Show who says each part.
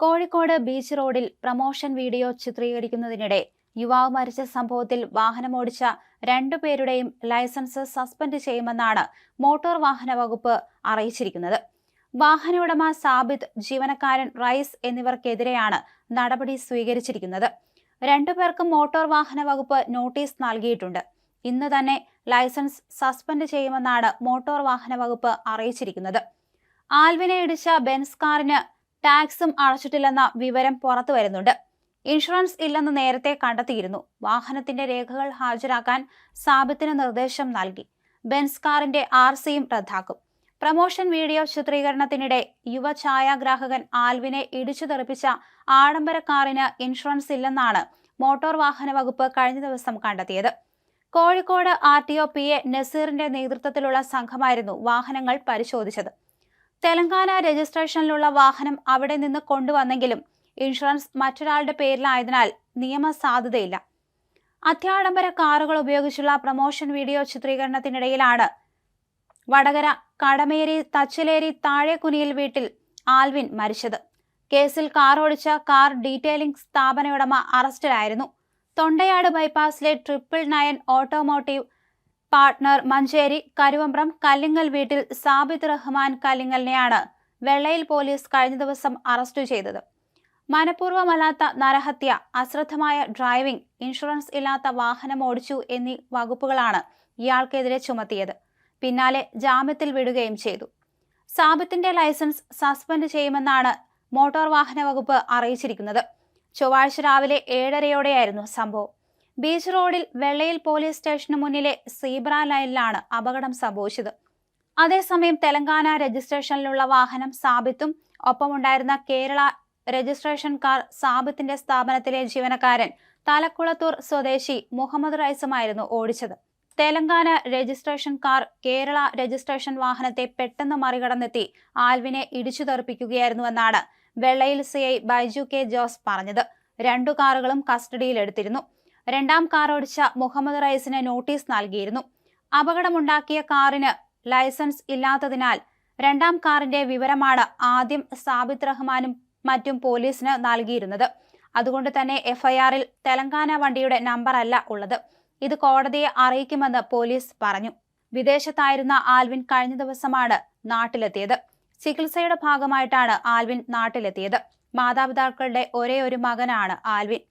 Speaker 1: Kozhikode beach റോഡിൽ promotion video ചിത്രീകരിക്കുന്നതിനിടെ യുവാവ് മരിച്ച സംഭവത്തിൽ വാഹനമോടിച്ച രണ്ടുപേരുടെയും ലൈസൻസ് സസ്പെൻഡ് ചെയ്യുമെന്നാണ് മോട്ടോർ വാഹന വകുപ്പ് അറിയിച്ചിരിക്കുന്നത്. വാഹന ഉടമ സാബിത് ജീവനക്കാരൻ റൈസ് എന്നിവർക്കെതിരെയാണ് നടപടി സ്വീകരിച്ചിരിക്കുന്നത്. രണ്ടുപേർക്കും മോട്ടോർ വാഹന വകുപ്പ് നോട്ടീസ് നൽകിയിട്ടുണ്ട്. ഇന്ന് തന്നെ ലൈസൻസ് സസ്പെൻഡ് ചെയ്യുമെന്നാണ് മോട്ടോർ വാഹന വകുപ്പ് അറിയിച്ചിരിക്കുന്നത്. ആൽവിനെ ഇടിച്ച ബെൻസ് കാറിന് ടാക്സും അടച്ചിട്ടില്ലെന്ന വിവരം പുറത്തു വരുന്നുണ്ട്. ഇൻഷുറൻസ് ഇല്ലെന്ന് നേരത്തെ കണ്ടെത്തിയിരുന്നു. വാഹനത്തിന്റെ രേഖകൾ ഹാജരാക്കാൻ സാബിത്തിന് നിർദ്ദേശം നൽകി. ബെൻസ് കാറിന്റെ ആർ സിയും റദ്ദാക്കും. പ്രമോഷൻ വീഡിയോ ചിത്രീകരണത്തിനിടെ യുവ ഛായാഗ്രാഹകൻ ആൽവിനെ ഇടിച്ചു തെറിപ്പിച്ച ആഡംബര കാറിന് ഇൻഷുറൻസ് ഇല്ലെന്നാണ് മോട്ടോർ വാഹന വകുപ്പ് കഴിഞ്ഞ ദിവസം കണ്ടെത്തിയത്. Kozhikode R T O P A നസീറിന്റെ നേതൃത്വത്തിലുള്ള സംഘമായിരുന്നു വാഹനങ്ങൾ പരിശോധിച്ചത്. തെലങ്കാന രജിസ്ട്രേഷനിലുള്ള വാഹനം അവിടെ നിന്ന് കൊണ്ടുവന്നെങ്കിലും ഇൻഷുറൻസ് മറ്റൊരാളുടെ പേരിലായതിനാൽ നിയമ സാധുതയില്ല അത്യാഡംബര കാറുകൾ ഉപയോഗിച്ചുള്ള പ്രമോഷൻ വീഡിയോ ചിത്രീകരണത്തിനിടയിലാണ്. വടകര കടമേരി തച്ചിലേരി താഴെക്കുനിയിൽ വീട്ടിൽ ആൽവിൻ മരിച്ചത്. കേസിൽ കാർ കാർ ഡീറ്റെയിലിംഗ് സ്ഥാപന ഉടമ അറസ്റ്റിലായിരുന്നു. Thondayad ബൈപ്പാസിലെ triple nine automotive partner Manjeri Karuvambram Kallingal വീട്ടിൽ സാബിദ് റഹ്മാൻ കല്ലിങ്ങലിനെയാണ് വെള്ളയിൽ പോലീസ് കഴിഞ്ഞ ദിവസം അറസ്റ്റ് ചെയ്തത്. മനഃപൂർവമല്ലാത്ത നരഹത്യ അശ്രദ്ധമായ ഡ്രൈവിംഗ് ഇൻഷുറൻസ് ഇല്ലാത്ത വാഹനം ഓടിച്ചു എന്നീ വകുപ്പുകളാണ് ഇയാൾക്കെതിരെ ചുമത്തിയത്. പിന്നാലെ ജാമ്യത്തിൽ വിടുകയും ചെയ്തു. സാബിത്തിന്റെ ലൈസൻസ് സസ്പെൻഡ് ചെയ്യുമെന്നാണ് മോട്ടോർ വാഹന വകുപ്പ് അറിയിച്ചിരിക്കുന്നത്. ചൊവ്വാഴ്ച രാവിലെ ഏഴരയോടെയായിരുന്നു സംഭവം. ബീച്ച് റോഡിൽ വെള്ളയിൽ പോലീസ് സ്റ്റേഷന് മുന്നിലെ സീബ്ര ലൈനിലാണ് അപകടം സംഭവിച്ചത്. അതേസമയം തെലങ്കാന രജിസ്ട്രേഷനിലുള്ള വാഹനം സാബിത്തും ഒപ്പമുണ്ടായിരുന്ന കേരള രജിസ്ട്രേഷൻ കാർ സാബിത്തിന്റെ സ്ഥാപനത്തിലെ ജീവനക്കാരൻ തലക്കുളത്തൂർ സ്വദേശി മുഹമ്മദ് റൈസുമായിരുന്നു ഓടിച്ചത്. Telangana registration car Kerala registration വാഹനത്തെ പെട്ടെന്ന് മറികടന്നെത്തി ആൽവിനെ ഇടിച്ചു തെറിപ്പിക്കുകയായിരുന്നുവെന്നാണ് വെള്ളയിൽ സി ബൈജു കെ ജോസ് പറഞ്ഞത്. രണ്ടു കാറുകളും കസ്റ്റഡിയിലെടുത്തിരുന്നു. രണ്ടാം കാർ ഓടിച്ച മുഹമ്മദ് റൈസിന് നോട്ടീസ് നൽകിയിരുന്നു. അപകടമുണ്ടാക്കിയ കാറിന് ലൈസൻസ് ഇല്ലാത്തതിനാൽ രണ്ടാം കാറിന്റെ വിവരമാണ് ആദ്യം സാബിത് റഹ്മാനും മറ്റും പോലീസിന് നൽകിയിരുന്നത്. അതുകൊണ്ട് തന്നെ എഫ്ഐആറിൽ തെലങ്കാന വണ്ടിയുടെ നമ്പർ അല്ല ഉള്ളത്. ഇത് കോടതിയെ അറിയിക്കുമെന്ന് പോലീസ് പറഞ്ഞു. വിദേശത്തായിരുന്ന ആൽവിൻ കഴിഞ്ഞ ദിവസമാണ് നാട്ടിലെത്തിയത്. ചികിത്സയുടെ ഭാഗമായിട്ടാണ് ആൽവിൻ നാട്ടിലെത്തിയത്. മാതാപിതാക്കളുടെ ഒരേ ഒരു മകനാണ് ആൽവിൻ.